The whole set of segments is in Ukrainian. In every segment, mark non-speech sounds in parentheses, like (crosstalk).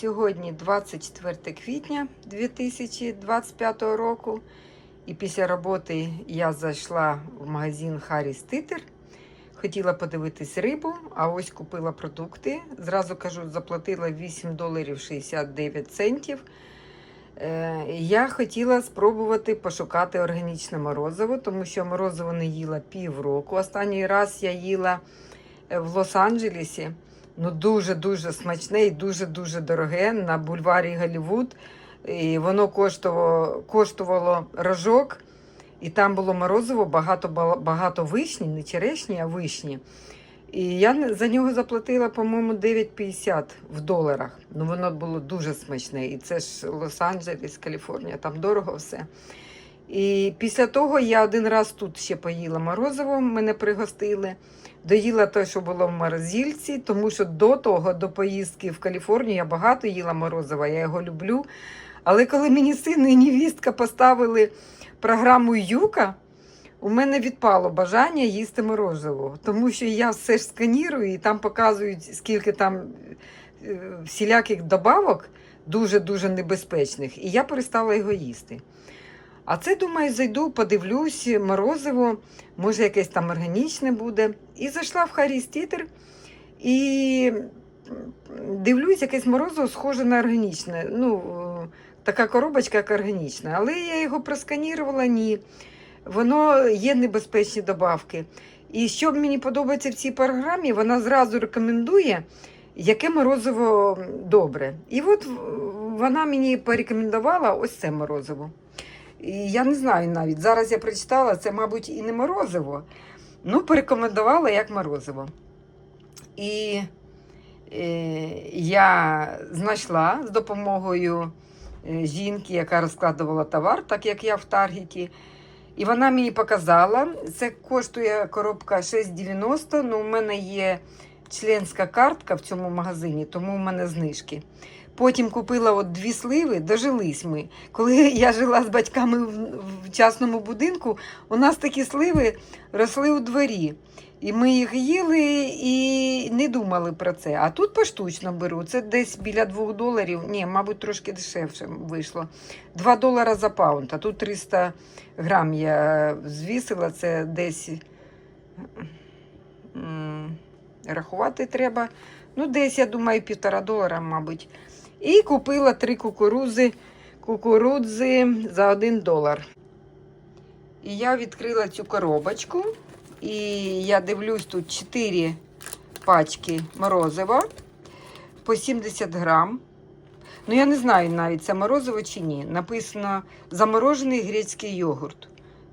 Сьогодні 24 квітня 2025 року. І після роботи я зайшла в магазин Харріс Титер. Хотіла подивитись рибу, а ось купила продукти. Зразу кажу, заплатила 8 доларів 69 центів. Е, Я хотіла спробувати пошукати органічне морозиво, тому що морозиво не їла півроку. Останній раз я їла в Лос-Анджелесі. Ну, дуже-дуже смачне і дуже-дуже дороге на бульварі Голлівуд. І воно коштувало, коштувало рожок, і там було морозиво, багато, багато вишні, не черешні, а вишні. І я за нього заплатила, по-моєму, 9,50 в доларах. Ну, воно було дуже смачне. І це ж Лос-Анджелес, Каліфорнія, там дорого все. І після того я один раз тут ще поїла морозиво, мене пригостили. Доїла те, що було в морозильці, тому що до того, до поїздки в Каліфорнію, я багато їла морозива, я його люблю. Але коли мені син і невістка поставили програму Юка, у мене відпало бажання їсти морозиво, тому що я все ж сканірую і там показують, скільки там е, всіляких добавок дуже-дуже небезпечних, і я перестала його їсти. А це, думаю, зайду, подивлюсь, морозиво, може, якесь там органічне буде. І зайшла в Харріс Тітер і дивлюсь, якесь морозиво схоже на органічне. Ну, е, така коробочка, як органічна. Але я його просканірувала, ні. Воно є небезпечні добавки. І що мені подобається в цій програмі, вона зразу рекомендує, яке морозиво добре. І от вона мені порекомендувала ось це морозиво. І я не знаю навіть. Зараз я прочитала, це, мабуть, і не морозиво. Ну, порекомендувала як морозиво. І е, я знайшла з допомогою е, жінки, яка розкладувала товар, так як я в Таргеті. І вона мені показала, це коштує коробка 6,90. Ну, у мене є членська картка в цьому магазині, тому у мене знижки. Потім купила от дві сливи, дожились ми. Коли (laughs) я жила з батьками в, частному будинку, у нас такі сливи росли у дворі. І ми їх їли і не думали про це. А тут поштучно беру. Це десь біля 2 доларів. Ні, мабуть, трошки дешевше вийшло. 2 долара за паунд, а тут 300 грам я звісила. Це десь рахувати треба. Ну, десь, я думаю, півтора долара, мабуть. І купила три кукурузи, кукурудзи за 1 долар. І я відкрила цю коробочку. І я дивлюсь, тут 4 пачки морозива по 70 грам. Ну, я не знаю навіть, це морозиво чи ні. Написано заморожений грецький йогурт.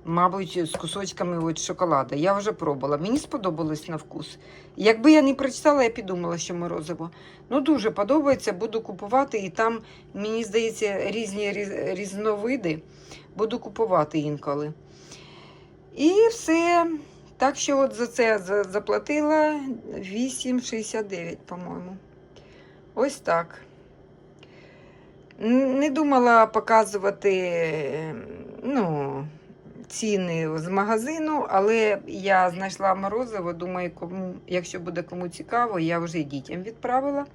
Мабуть, з кусочками от шоколада. Я вже пробувала. Мені сподобалось на вкус. Якби я не прочитала, я підумала, що морозиво. Ну, дуже подобається, буду купувати. І там, мені здається, різні різ- різновиди. Буду купувати інколи. І все. Так що от за це заплатила 8,69, по-моєму. Ось так. Не думала показувати е, ну, ціни з магазину, але я знайшла морозиво. Думаю, кому, якщо буде кому цікаво, я вже дітям відправила,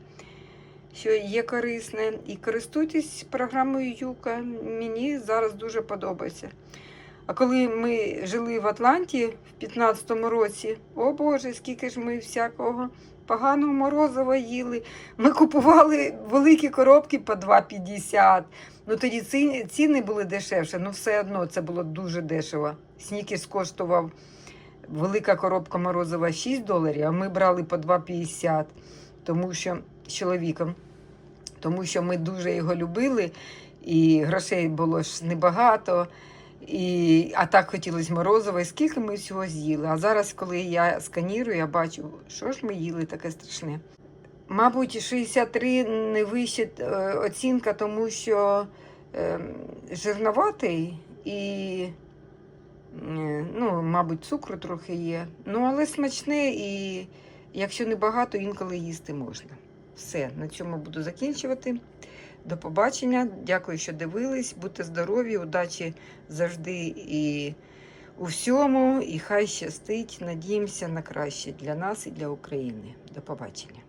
що є корисне. І користуйтесь програмою Юка. Мені зараз дуже подобається. А коли ми жили в Атланті в 15-му році, о Боже, скільки ж ми всякого поганого морозива їли. Ми купували великі коробки по 2,50. Ну тоді ціни, були дешевше, ну все одно це було дуже дешево. Снікерс коштував велика коробка морозива 6 доларів, а ми брали по 2,50, тому що з чоловіком. Тому що ми дуже його любили, і грошей було ж небагато. І, а так хотілося морозива, і скільки ми всього з'їли. А зараз, коли я сканірую, я бачу, що ж ми їли таке страшне. Мабуть, 63 не вища е, оцінка, тому що е, жирноватий і, е, ну, мабуть, цукру трохи є. Ну, але смачне і якщо не багато, інколи їсти можна. Все, на цьому буду закінчувати. До побачення. Дякую, що дивились. Будьте здорові, удачі завжди і у всьому. І хай щастить. Надіємося на краще для нас і для України. До побачення.